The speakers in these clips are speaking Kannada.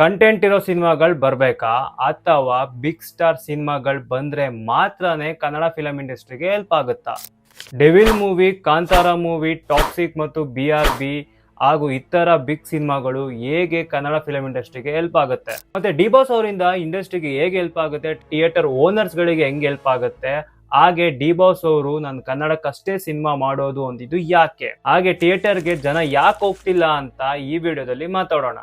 ಕಂಟೆಂಟ್ ಇರೋ ಸಿನಿಮಾಗಳು ಬರಬೇಕಾ? ಅಥವಾ ಬಿಗ್ ಸ್ಟಾರ್ ಸಿನಿಮಾಗಳು ಬಂದರೆ ಮಾತ್ರನೇ ಕನ್ನಡ ಫಿಲಮ್ ಇಂಡಸ್ಟ್ರಿಗೆ ಹೆಲ್ಪ್ ಆಗುತ್ತಾ? Devil movie Kantara movie Toxic ಮತ್ತು ಬಿ ಆರ್ ಬಿ ಹಾಗೂ ಇತರ ಬಿಗ್ ಸಿನಿಮಾಗಳು ಹೇಗೆ ಕನ್ನಡ ಫಿಲಂ ಇಂಡಸ್ಟ್ರಿಗೆ ಹೆಲ್ಪ್ ಆಗುತ್ತೆ? ಮತ್ತೆ ಡಿ ಬಾಸ್ ಅವರಿಂದ ಇಂಡಸ್ಟ್ರಿಗೆ ಹೇಗೆ ಹೆಲ್ಪ್ ಆಗುತ್ತೆ? ಥಿಯೇಟರ್ ಓನರ್ಸ್ ಗಳಿಗೆ ಹೆಂಗ್ ಹೆಲ್ಪ್ ಆಗುತ್ತೆ? ಹಾಗೆ ಡಿ ಬಾಸ್ ಅವರು ನಾನು ಕನ್ನಡಕ್ಕಷ್ಟೇ ಸಿನಿಮಾ ಮಾಡೋದು ಅಂದಿದ್ದು ಯಾಕೆ? ಹಾಗೆ ಥಿಯೇಟರ್ಗೆ ಜನ ಯಾಕೆ ಹೋಗ್ತಿಲ್ಲ ಅಂತ ಈ ವಿಡಿಯೋದಲ್ಲಿ ಮಾತಾಡೋಣ.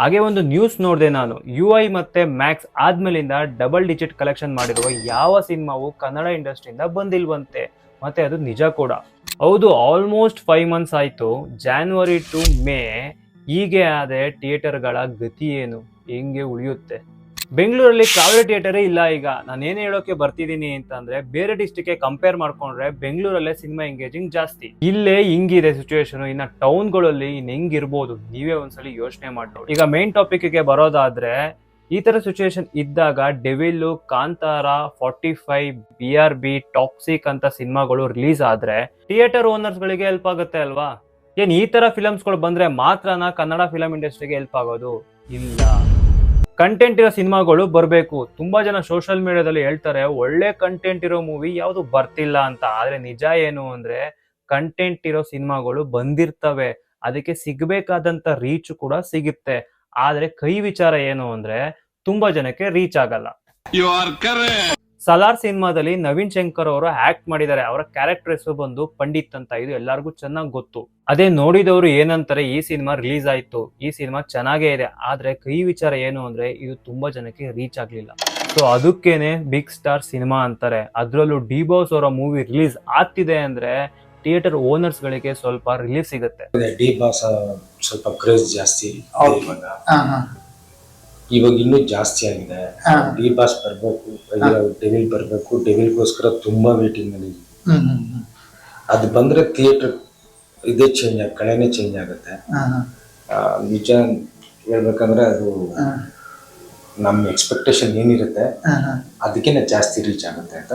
ಹಾಗೆ ಒಂದು ನ್ಯೂಸ್ ನೋಡಿದೆ ನಾನು. ಯು ಐ ಮತ್ತೆ ಮ್ಯಾಕ್ಸ್ ಆದ್ಮೇಲಿಂದ ಡಬಲ್ ಡಿಜಿಟ್ ಕಲೆಕ್ಷನ್ ಮಾಡಿರುವ ಯಾವ ಸಿನಿಮಾವು ಕನ್ನಡ ಇಂಡಸ್ಟ್ರಿಯಿಂದ ಬಂದಿಲ್ವಂತೆ? ಮತ್ತೆ ಅದು ನಿಜ ಕೂಡ. ಹೌದು ಆಲ್ಮೋಸ್ಟ್ ಫೈವ್ ಮಂತ್ಸ್ ಆಯಿತು. ಜಾನ್ವರಿ ಟು ಮೇ ಹೀಗೆ ಆದರೆ ಥಿಯೇಟರ್ಗಳ ಗತಿ ಏನು? ಹೆಂಗೆ ಉಳಿಯುತ್ತೆ? ಬೆಂಗಳೂರಲ್ಲಿ ಕಾವೇರಿ ಥಿಯೇಟರೇ ಇಲ್ಲ ಈಗ. ನಾನು ಏನು ಹೇಳೋಕೆ ಬರ್ತಿದ್ದೀನಿ ಅಂತಂದ್ರೆ ಬೇರೆ ಡಿಸ್ಟಿಕ್ಗೆ ಕಂಪೇರ್ ಮಾಡ್ಕೊಂಡ್ರೆ ಬೆಂಗಳೂರಲ್ಲೇ ಸಿನಿಮಾ ಎಂಗೇಜಿಂಗ್ ಜಾಸ್ತಿ. ಇಲ್ಲೇ ಹಿಂಗಿದೆ ಸಿಚುವೇಶನ್ ಇನ್ನ ಟೌನ್ಗಳಲ್ಲಿ ಇನ್ನು ಹೆಂಗಿರ್ಬೋದು, ನೀವೇ ಒಂದ್ಸಲಿ ಯೋಚನೆ ಮಾಡಿ ಈಗ ಮೇನ್ ಟಾಪಿಕ್ಗೆ ಬರೋದಾದ್ರೆ, ಈ ತರ ಸಿಚುವೇಶನ್ ಇದ್ದಾಗ Devil Kantara forty five B R B Toxic ಅಂತ ಸಿನಿಮಾಗಳು ರಿಲೀಸ್ ಆದ್ರೆ ಥಿಯೇಟರ್ ಓನರ್ಸ್ ಗಳಿಗೆ ಹೆಲ್ಪ್ ಆಗುತ್ತೆ ಅಲ್ವಾ? ಏನ್ ಈ ತರ ಫಿಲಮ್ಸ್ಗಳು ಬಂದ್ರೆ ಮಾತ್ರನಾ ಕನ್ನಡ ಫಿಲಂ ಇಂಡಸ್ಟ್ರಿಗೆ ಹೆಲ್ಪ್ ಆಗೋದು? ಇಲ್ಲ. ಕಂಟೆಂಟ್ ಇರೋ ಸಿನಿಮಾಗಳು ಬರಬೇಕು. ತುಂಬಾ ಜನ ಸೋಷಿಯಲ್ ಮೀಡಿಯಾದಲ್ಲಿ ಹೇಳ್ತಾರೆ, ಒಳ್ಳೆ ಕಂಟೆಂಟ್ ಇರೋ ಮೂವಿ ಯಾವುದು ಬರ್ತಿಲ್ಲ ಅಂತ. ಆದ್ರೆ ನಿಜ ಏನು ಅಂದ್ರೆ ಕಂಟೆಂಟ್ ಇರೋ ಸಿನಿಮಾಗಳು ಬಂದಿರ್ತವೆ. ಅದಕ್ಕೆ ಸಿಗ್ಬೇಕಾದಂತ ರೀಚ್ ಕೂಡ ಸಿಗುತ್ತೆ. ಆದ್ರೆ ಕೈ ವಿಚಾರ ಏನು ಅಂದ್ರೆ, ತುಂಬಾ ಜನಕ್ಕೆ ರೀಚ್ ಆಗಲ್ಲ. You are. ಸಲಾರ್ ಸಿನಿಮಾದಲ್ಲಿ ನವೀನ್ ಶಂಕರ್ ಅವರು ಆಕ್ಟ್ ಮಾಡಿದ್ದಾರೆ. ಅವರ ಕ್ಯಾರೆಕ್ಟರ್ ಹೆಸರು ಬಂದು ಪಂಡಿತ್ ಅಂತ. ಇದು ಎಲ್ಲರಿಗೂ ಚೆನ್ನಾಗಿ ಗೊತ್ತು. ಅದೇ ನೋಡಿದವರು ಏನಂತಾರೆ ಈ ಸಿನಿಮಾ ರಿಲೀಸ್ ಆಯ್ತು. ಈ ಸಿನಿಮಾ ಚೆನ್ನಾಗೇ ಇದೆ. ಆದ್ರೆ ಕೈ ವಿಚಾರ ಏನು ಅಂದ್ರೆ ಇದು ತುಂಬಾ ಜನಕ್ಕೆ ರೀಚ್ ಆಗ್ಲಿಲ್ಲ. ಸೊ ಅದಕ್ಕೇನೆ ಬಿಗ್ ಸ್ಟಾರ್ ಸಿನಿಮಾ ಅಂತಾರೆ. ಅದರಲ್ಲೂ ಡಿ ಬಾಸ್ ಅವರ ಮೂವಿ ರಿಲೀಸ್ ಆಗ್ತಿದೆ ಅಂದ್ರೆ ಥಿಯೇಟರ್ ಓನರ್ಸ್ ಗಳಿಗೆ ಸ್ವಲ್ಪ ರಿಲೀಫ್ ಸಿಗುತ್ತೆ. ಡಿ ಬಾಸ್ ಸ್ವಲ್ಪ ಕ್ರೇಜ್ ಜಾಸ್ತಿ. ಇವಾಗ. ಇನ್ನೂ ಜಾಸ್ತಿ ಆಗಿದೆ. ಡಿ ಬಾಸ್ ಬರ್ಬೇಕು ಡೆವಿಲ್ ಬರಬೇಕು ಡೆವಿಲ್ಗೋಸ್ಕರ ತುಂಬಾ ವೇಟಿಂಗ್ ಅಲ್ಲಿ. ಅದು ಬಂದ್ರೆ ಥಿಯೇಟರ್ ಇದೇ ಚೇಂಜ್ ಆಗ ಕಳೆನೇ ಚೇಂಜ್ ಆಗುತ್ತೆ. ನಿಜ ಹೇಳ್ಬೇಕಂದ್ರೆ ಅದು ನಮ್ಮ ಎಕ್ಸ್ಪೆಕ್ಟೇಷನ್ ಏನಿರುತ್ತೆ. ಅದಕ್ಕಿಂತ ಜಾಸ್ತಿ ರೀಚ್ ಆಗುತ್ತೆ ಅಂತ.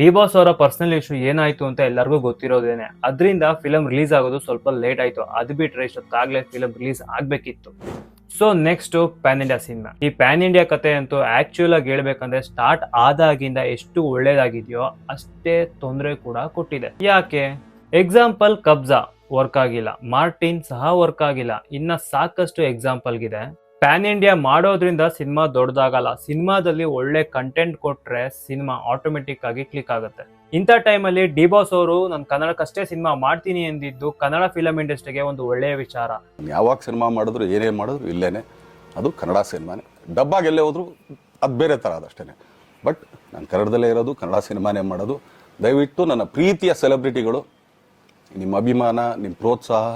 ಡಿ ಬಾಸ್ ಅವರ ಪರ್ಸನಲ್ ಇಶ್ಯೂ ಏನಾಯ್ತು ಅಂತ ಎಲ್ಲರಿಗೂ ಗೊತ್ತಿರೋದೇನೆ. ಅದರಿಂದ ಫಿಲಂ ರಿಲೀಸ್ ಆಗೋದು ಸ್ವಲ್ಪ ಲೇಟ್ ಆಯ್ತು. ಅದು ಬಿಟ್ರೆ ಇಷ್ಟೊತ್ತಾಗ್ಲೇ film release ಆಗ್ಬೇಕಿತ್ತು. So next pan India cinema ಈ ಪ್ಯಾನ್ ಇಂಡಿಯಾ ಕತೆ ಅಂತೂ ಆಕ್ಚುಲ್ ಆಗಿ ಹೇಳ್ಬೇಕಂದ್ರೆ ಸ್ಟಾರ್ಟ್ ಆದಾಗಿಂದ ಎಷ್ಟು ಒಳ್ಳೇದಾಗಿದೆಯೋ ಅಷ್ಟೇ ತೊಂದರೆ ಕೂಡ ಕೊಟ್ಟಿದೆ. ಯಾಕೆ? ಎಕ್ಸಾಂಪಲ್ ಕಬ್ಜಾ ವರ್ಕ್ ಆಗಿಲ್ಲ. ಮಾರ್ಟಿನ್ ಸಹ ವರ್ಕ್ ಆಗಿಲ್ಲ. ಇನ್ನ ಸಾಕಷ್ಟು ಎಕ್ಸಾಂಪಲ್ಗಿದೆ ಪ್ಯಾನ್ ಇಂಡಿಯಾ ಮಾಡೋದ್ರಿಂದ ಸಿನಿಮಾ ದೊಡ್ಡದಾಗಲ್ಲ. ಸಿನಿಮಾದಲ್ಲಿ ಒಳ್ಳೆ ಕಂಟೆಂಟ್ ಕೊಟ್ರೆ ಸಿನಿಮಾ ಆಟೋಮೆಟಿಕ್ ಆಗಿ ಕ್ಲಿಕ್ ಆಗುತ್ತೆ. ಇಂಥ ಟೈಮಲ್ಲಿ ಡಿ ಬಾಸ್ ಅವರು ನಾನು ಕನ್ನಡಕ್ಕಷ್ಟೇ ಸಿನಿಮಾ ಮಾಡ್ತೀನಿ ಎಂದಿದ್ದು ಕನ್ನಡ ಫಿಲಂ ಇಂಡಸ್ಟ್ರಿಗೆ ಒಂದು ಒಳ್ಳೆಯ ವಿಚಾರ. ಯಾವಾಗ ಸಿನಿಮಾ ಮಾಡಿದ್ರು ಏನೇ ಮಾಡಿದ್ರು ಇಲ್ಲೇನೆ. ಅದು ಕನ್ನಡ ಸಿನಿಮಾನೇ. ಡಬ್ಬಾಗಿ ಎಲ್ಲೇ ಹೋದ್ರು ಅದು ಬೇರೆ ಥರ ಅದಷ್ಟೇ ಬಟ್ ನಾನು ಕನ್ನಡದಲ್ಲೇ ಇರೋದು ಕನ್ನಡ ಸಿನಿಮಾನೇ ಮಾಡೋದು. ದಯವಿಟ್ಟು ನನ್ನ ಪ್ರೀತಿಯ ಸೆಲೆಬ್ರಿಟಿಗಳು ನಿಮ್ಮ ಅಭಿಮಾನ ನಿಮ್ಮ ಪ್ರೋತ್ಸಾಹ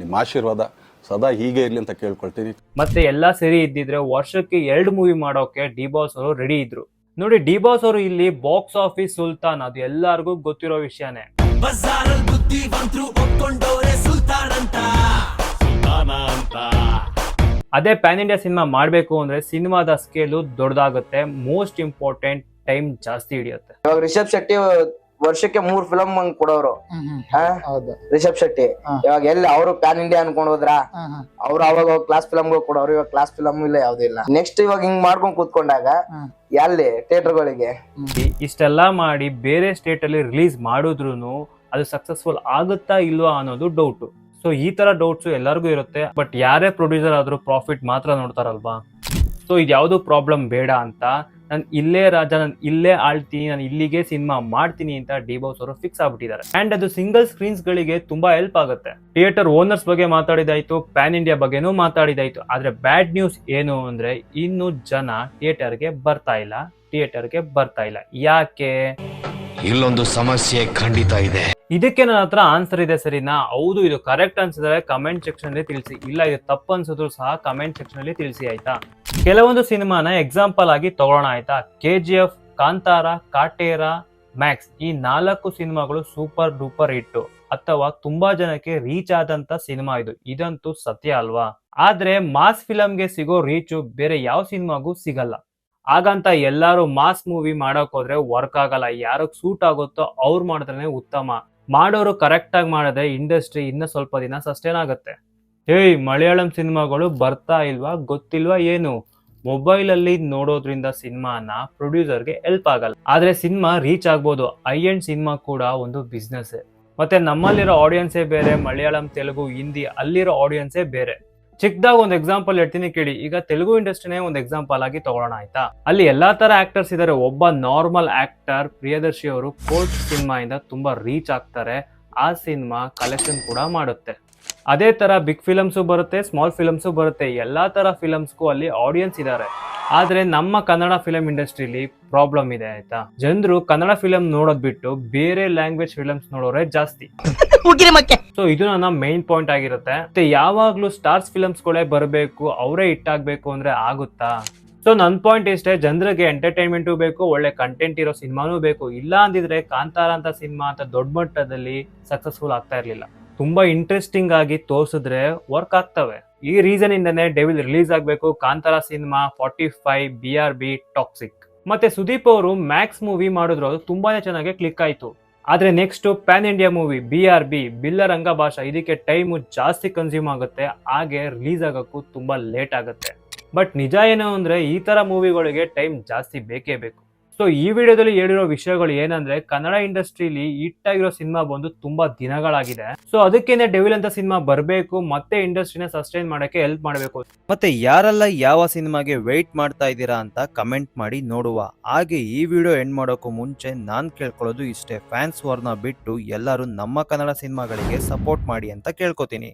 ನಿಮ್ಮ ಆಶೀರ್ವಾದ ಸದಾ ಹೀಗೆ ಇರಲಿ ಅಂತ ಕೇಳ್ಕೊಳ್ತೀನಿ. ಮತ್ತೆ ಎಲ್ಲ ಸರಿ ಇದ್ದಿದ್ರೆ ವರ್ಷಕ್ಕೆ ಎರಡು ಮೂವಿ ಮಾಡೋಕೆ ಡಿ ಬಾಸ್ ಅವರು ರೆಡಿ ಇದ್ರು. ನೋಡಿ ಡಿ ಬಾಸ್ ಅವರು ಇಲ್ಲಿ ಬಾಕ್ಸ್ ಆಫೀಸ್ ಸುಲ್ತಾನ್ ಅದು ಎಲ್ಲರಿಗೂ ಗೊತ್ತಿರೋ ವಿಷಯನೇ. ಬಜಾರಲ್ ಬುದ್ಧಿವಂತರು ಒಪ್ಕೊಂಡವ್ರೆ ಸುಲ್ತಾನ್ ಅಂತ. ಸುಲ್ತಾನ ಅಂತ. ಅದೇ ಪ್ಯಾನ್ ಇಂಡಿಯಾ ಸಿನಿಮಾ ಮಾಡಬೇಕು ಅಂದ್ರೆ ಸಿನಿಮಾದ ಸ್ಕೇಲು ದೊಡ್ಡದಾಗುತ್ತೆ ಮೋಸ್ಟ್ ಇಂಪಾರ್ಟೆಂಟ್ ಟೈಮ್ ಜಾಸ್ತಿ ಹಿಡಿಯುತ್ತೆ. ಇವಾಗ ರಿಷಬ್ ಶೆಟ್ಟಿ ವರ್ಷಕ್ಕೆ ಮೂರ್ ಫಿಲಮ್ ಹಂಗ್ ಕೊಡೋರು. ರಿಷಬ್ ಶೆಟ್ಟಿ. ಹಾ. ಇವಾಗ ಎಲ್ಲಿ ಅವರು ಪ್ಯಾನ್ ಇಂಡಿಯಾ ಅನ್ಕೊಂಡ್ ಹೋದ್ರ ಹಾ, ಹಾ. ಅವ್ರು ಅವಾಗ ಕ್ಲಾಸ್ ಫಿಲಮ್ಗಳು ಕೊಡೋರು ಇವಾಗ ಕ್ಲಾಸ್ ಫಿಲಮ್ ಇಲ್ಲ ಯಾವ್ದು ಇಲ್ಲ. ನೆಕ್ಸ್ಟ್ ಇವಾಗ ಹಿಂಗ್ ಮಾಡ್ಕೊಂಡ್ ಕೂತ್ಕೊಂಡಾಗ. ಎಲ್ಲಿ? ಥಿಯೇಟರ್ ಗಳಿಗೆ. ಇಷ್ಟೆಲ್ಲಾ ಮಾಡಿ ಬೇರೆ ಸ್ಟೇಟ್ ಅಲ್ಲಿ ರಿಲೀಸ್ ಮಾಡಿದ್ರು ಅದು ಸಕ್ಸಸ್ಫುಲ್ ಆಗುತ್ತಾ ಇಲ್ವಾ ಅನ್ನೋದು ಡೌಟ್ ಸೊ ಈ ತರ ಡೌಟ್ಸ್ ಎಲ್ಲರಿಗೂ ಇರುತ್ತೆ. ಬಟ್ ಯಾರೇ ಪ್ರೊಡ್ಯೂಸರ್ ಆದ್ರೂ ಪ್ರಾಫಿಟ್ ಮಾತ್ರ ನೋಡ್ತಾರಲ್ವಾ? ಸೊ ಇದು ಯಾವುದು ಪ್ರಾಬ್ಲಮ್ ಬೇಡ ಅಂತ ನಾನು ಇಲ್ಲೇ ರಾಜ, ನಾನು ಇಲ್ಲೇ ಆಳ್ತೀನಿ ನಾನು ಇಲ್ಲಿಗೆ ಸಿನಿಮಾ ಮಾಡ್ತೀನಿ ಅಂತ ಡಿ ಬಾಸ್ ಅವರು ಫಿಕ್ಸ್ ಆಗ್ಬಿಟ್ಟಿದ್ದಾರೆ. ಅಂಡ್ ಅದು ಸಿಂಗಲ್ ಸ್ಕ್ರೀನ್ಸ್ ಗಳಿಗೆ ತುಂಬಾ ಹೆಲ್ಪ್ ಆಗುತ್ತೆ. ಥಿಯೇಟರ್ ಓನರ್ಸ್ ಬಗ್ಗೆ ಮಾತಾಡಿದಾಯ್ತು ಪ್ಯಾನ್ ಇಂಡಿಯಾ ಬಗ್ಗೆನೂ ಮಾತಾಡಿದಾಯ್ತು. ಆದ್ರೆ ಬ್ಯಾಡ್ ನ್ಯೂಸ್ ಏನು ಅಂದ್ರೆ ಇನ್ನು ಜನ ಥಿಯೇಟರ್ಗೆ ಬರ್ತಾ ಇಲ್ಲ ಥಿಯೇಟರ್ಗೆ ಬರ್ತಾ ಇಲ್ಲ. ಯಾಕೆ? ಇಲ್ಲೊಂದು ಸಮಸ್ಯೆ ಖಂಡಿತ ಇದೆ. ಇದಕ್ಕೆ ನನ್ನ ಹತ್ರ ಆನ್ಸರ್ ಇದೆ ಸರಿನಾ ಹೌದು, ಇದು ಕರೆಕ್ಟ್ ಅನ್ಸಿದ್ರೆ ಕಮೆಂಟ್ ಸೆಕ್ಷನ್ ಅಲ್ಲಿ ತಿಳಿಸಿ. ಇಲ್ಲ, ಇದು ತಪ್ಪು ಅನ್ಸಿದ್ರು ಸಹ ಕಮೆಂಟ್ ಸೆಕ್ಷನ್ ಅಲ್ಲಿ ತಿಳಿಸಿ, ಆಯ್ತಾ? ಕೆಲವೊಂದು ಸಿನಿಮಾನ ಎಕ್ಸಾಂಪಲ್ ಆಗಿ ತಗೊಳ್ಳೋಣ, ಆಯ್ತಾ? K G F Kantara, Kaatera Max ಈ ನಾಲ್ಕು ಸಿನಿಮಾಗಳು ಸೂಪರ್ ಡೂಪರ್ ಹಿಟ್ಟು. ಅಥವಾ ತುಂಬಾ ಜನಕ್ಕೆ ರೀಚ್ ಆದಂತ ಸಿನಿಮಾ ಇದು. ಇದಂತೂ ಸತ್ಯ ಅಲ್ವಾ? ಆದ್ರೆ ಮಾಸ್ ಫಿಲಂಗೆ ಸಿಗೋ ರೀಚು ಬೇರೆ ಯಾವ ಸಿನಿಮಾಗೂ ಸಿಗಲ್ಲ. ಹಾಗಂತ ಎಲ್ಲಾರು ಮಾಸ್ ಮೂವಿ ಮಾಡಕ್ ಹೋದ್ರೆ ವರ್ಕ್ ಆಗಲ್ಲ. ಯಾರಿಗೆ ಸೂಟ್ ಆಗುತ್ತೋ ಅವ್ರು ಮಾಡಿದ್ರೆ ಉತ್ತಮ. ಮಾಡೋರು ಕರೆಕ್ಟ್ ಆಗಿ ಮಾಡಿದ್ರೆ ಇಂಡಸ್ಟ್ರಿ ಇನ್ನ ಸ್ವಲ್ಪ ದಿನ ಸಸ್ಟೈನ್ ಆಗುತ್ತೆ. ಹೇಯ್, ಮಲಯಾಳಂ ಸಿನಿಮಾಗಳು ಬರ್ತಾ ಇಲ್ವಾ? ಗೊತ್ತಿಲ್ವಾ ಏನು? ಮೊಬೈಲ್ ಅಲ್ಲಿ ನೋಡೋದ್ರಿಂದ ಸಿನಿಮಾನ ಪ್ರೊಡ್ಯೂಸರ್ಗೆ ಹೆಲ್ಪ್ ಆಗಲ್ಲ. ಆದ್ರೆ ಸಿನಿಮಾ ರೀಚ್ ಆಗ್ಬೋದು. ಐ ಎಂಡ್ ಸಿನಿಮಾ ಕೂಡ ಒಂದು ಬಿಸ್ನೆಸ್ ಮತ್ತೆ ನಮ್ಮಲ್ಲಿರೋ ಆಡಿಯನ್ಸೇ ಬೇರೆ, ಮಲಯಾಳಂ, ತೆಲುಗು, ಹಿಂದಿ ಅಲ್ಲಿರೋ ಆಡಿಯನ್ಸೇ ಬೇರೆ. ಚಿಕ್ಕದಾಗ ಒಂದು ಎಕ್ಸಾಂಪಲ್ ಹೇಳ್ತೀನಿ ಕೇಳಿ. ಈಗ ತೆಲುಗು ಇಂಡಸ್ಟ್ರಿನೇ ಒಂದು ಎಕ್ಸಾಂಪಲ್ ಆಗಿ ತಗೊಳ್ಳೋಣ ಆಯ್ತಾ? ಅಲ್ಲಿ ಎಲ್ಲಾ ತರ ಆಕ್ಟರ್ಸ್ ಇದಾರೆ. ಒಬ್ಬ ನಾರ್ಮಲ್ ಆಕ್ಟರ್ ಪ್ರಿಯದರ್ಶಿ ಅವರು ಕೋರ್ಟ್ ಸಿನಿಮಾ ಇಂದ ತುಂಬಾ ರೀಚ್ ಆಗ್ತಾರೆ. ಆ ಸಿನಿಮಾ ಕಲೆಕ್ಷನ್ ಕೂಡ ಮಾಡುತ್ತೆ. ಅದೇ ತರ ಬಿಗ್ ಫಿಲಮ್ಸು ಬರುತ್ತೆ ಸ್ಮಾಲ್ ಫಿಲಮ್ಸು ಬರುತ್ತೆ. ಎಲ್ಲಾ ತರ ಫಿಲಮ್ಸ್ಗೂ ಅಲ್ಲಿ ಆಡಿಯನ್ಸ್ ಇದ್ದಾರೆ ಆದ್ರೆ ನಮ್ಮ ಕನ್ನಡ ಫಿಲಂ ಇಂಡಸ್ಟ್ರಿಲಿ ಪ್ರಾಬ್ಲಮ್ ಇದೆ ಆಯ್ತಾ? ಜನರು ಕನ್ನಡ ಫಿಲಂ ನೋಡೋದ್ ಬಿಟ್ಟು ಬೇರೆ ಲ್ಯಾಂಗ್ವೇಜ್ ಫಿಲಮ್ಸ್ ನೋಡೋರೆ ಜಾಸ್ತಿ. ಸೊ ಇದು ನನ್ನ ಮೈನ್ ಪಾಯಿಂಟ್ ಆಗಿರುತ್ತೆ. ಮತ್ತೆ ಯಾವಾಗ್ಲೂ ಸ್ಟಾರ್ಸ್ ಫಿಲಮ್ಸ್ ಗಳೇ ಬರಬೇಕು, ಅವರೇ ಹಿಟ್ ಆಗ್ಬೇಕು ಅಂದ್ರೆ ಆಗುತ್ತಾ? ಸೊ ನನ್ ಪಾಯಿಂಟ್ ಇಷ್ಟೇ, ಜನರಿಗೆ ಎಂಟರ್ಟೈನ್ಮೆಂಟು ಬೇಕು, ಒಳ್ಳೆ ಕಂಟೆಂಟ್ ಇರೋ ಸಿನಿಮಾನೂ ಬೇಕು. ಇಲ್ಲ ಅಂದಿದ್ರೆ ಕಾಂತಾರ ಅಂತ ಸಿನಿಮಾ ಅಂತ ದೊಡ್ಡ ಮಟ್ಟದಲ್ಲಿ ಸಕ್ಸಸ್ಫುಲ್ ಆಗ್ತಾ ಇರ್ಲಿಲ್ಲ. ತುಂಬಾ ಇಂಟ್ರೆಸ್ಟಿಂಗ್ ಆಗಿ ತೋರ್ಸಿದ್ರೆ ವರ್ಕ್ ಆಗ್ತವೆ. ಈ ರೀಸನ್ ಇಂದನೇ ಡೆವಿಲ್ ರಿಲೀಸ್ ಆಗ್ಬೇಕು. Kantara cinema forty five B R B Toxic ಮತ್ತೆ ಸುದೀಪ್ ಅವರು ಮ್ಯಾಕ್ಸ್ ಮೂವಿ ಮಾಡಿದ್ರು, ಅದು ತುಂಬಾನೇ ಚೆನ್ನಾಗಿ ಕ್ಲಿಕ್ ಆಯ್ತು. ಆದ್ರೆ next pan India movie B R B Billaranga Baasha ಇದಕ್ಕೆ ಟೈಮು ಜಾಸ್ತಿ ಕನ್ಸ್ಯೂಮ್ ಆಗುತ್ತೆ. ಹಾಗೆ ರಿಲೀಸ್ ಆಗೋಕ್ಕೂ ತುಂಬಾ ಲೇಟ್ ಆಗುತ್ತೆ. ಬಟ್ ನಿಜ ಏನು ಅಂದರೆ ಈ ಥರ ಮೂವಿಗಳಿಗೆ ಟೈಮ್ ಜಾಸ್ತಿ ಬೇಕೇ ಬೇಕು. ಸೊ ಈ ವಿಡಿಯೋದಲ್ಲಿ ಹೇಳಿರೋ ವಿಷಯಗಳು ಏನಂದ್ರೆ, ಕನ್ನಡ ಇಂಡಸ್ಟ್ರಿಲಿ ಹಿಟ್ ಆಗಿರೋ ಸಿನಿಮಾ ಬಂದು ತುಂಬಾ ದಿನಗಳಾಗಿದೆ. ಸೊ ಅದಕ್ಕೇನೆ ಡೆವಿಲ್ ಅಂತ ಸಿನಿಮಾ ಬರಬೇಕು, ಮತ್ತೆ ಇಂಡಸ್ಟ್ರಿನ ಸಸ್ಟೈನ್ ಮಾಡಕ್ಕೆ ಹೆಲ್ಪ್ ಮಾಡಬೇಕು. ಮತ್ತೆ ಯಾರೆಲ್ಲ ಯಾವ ಸಿನಿಮಾಗೆ ವೆಯ್ಟ್ ಮಾಡ್ತಾ ಇದ್ದೀರಾ ಅಂತ ಕಮೆಂಟ್ ಮಾಡಿ ನೋಡುವ ಹಾಗೆ ಈ ವಿಡಿಯೋ ಎಂಡ್ ಮಾಡೋಕ್ಕೂ ಮುಂಚೆ ನಾನು ಕೇಳ್ಕೊಳ್ಳೋದು ಇಷ್ಟೇ. ಫ್ಯಾನ್ಸ್ ವರ್ನ ಬಿಟ್ಟು ಎಲ್ಲರೂ ನಮ್ಮ ಕನ್ನಡ ಸಿನಿಮಾಗಳಿಗೆ ಸಪೋರ್ಟ್ ಮಾಡಿ ಅಂತ ಕೇಳ್ಕೊತೀನಿ.